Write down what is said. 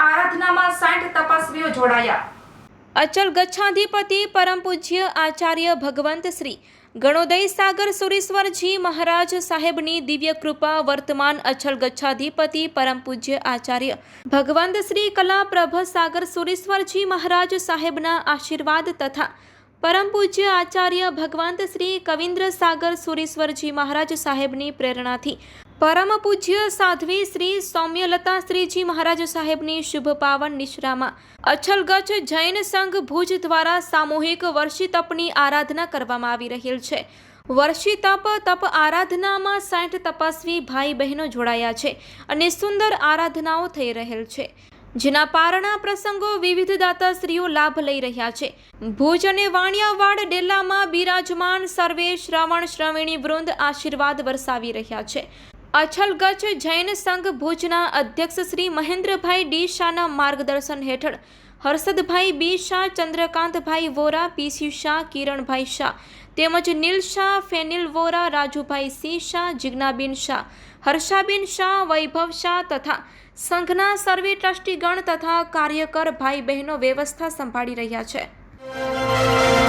આરાધનામાં સાઠ તપસ્વીઓ જોડાયા. અચલ પરમ પૂજ્ય આચાર્ય ભગવંત શ્રી ગણોદય સાગર સુરેશ્વરજી મહારાજ સાહેબની દિવ્ય કૃપા વર્તમાન અચલ પરમ પૂજ્ય આચાર્ય ભગવંત શ્રી કલા પ્રભ સાગર સુરેશ્વરજી મહારાજ સાહેબના આશીર્વાદ તથા પરમ પૂજ્ય આચાર્ય ભગવંત શ્રી કવિન્દ્ર સાગર સુરેશ્વરજી મહારાજ સાહેબની પ્રેરણાથી પરમ પૂજ્ય સાધ્વી શ્રી સૌમ્યલતા શ્રીજી મહારાજ સાહેબની શુભ પાવન નિશ્રામાં અછલગચ્છ જૈન સંઘ ભુજ દ્વારા સામૂહિક વર્ષી તપની આરાધના કરવામાં આવી રહેલ છે. વર્ષી તપ તપ આરાધનામાં સાઠ તપસ્વી ભાઈ બહેનો જોડાયા છે અને સુંદર આરાધનાઓ થઈ રહેલ છે. જેના પારણા પ્રસંગો વિવિધ દાતાશ્રીઓ લાભ લઈ રહ્યા છે. ભુજ અને વાણિયાવાડ ડેલામાં બિરાજમાન સર્વે શ્રવણ શ્રવિણી વૃંદ આશીર્વાદ વરસાવી રહ્યા છે. અછલગચ્છ જૈન સંઘ ભુજના અધ્યક્ષ શ્રી મહેન્દ્રભાઈ ડી શાહના માર્ગદર્શન હેઠળ હર્ષદભાઈ બી શાહ, ચંદ્રકાંતભાઈ વોરા, પીસી શાહ, કિરણભાઈ શાહ તેમજ નીલ શાહ, ફેનિલ વોરા, રાજુભાઈ સી શાહ, જિજ્ઞાબેન શાહ, હર્ષાબેન શાહ, વૈભવ શાહ તથા સંઘના સર્વે ટ્રસ્ટીગણ તથા કાર્યકર ભાઈ બહેનો વ્યવસ્થા સંભાળી રહ્યા છે.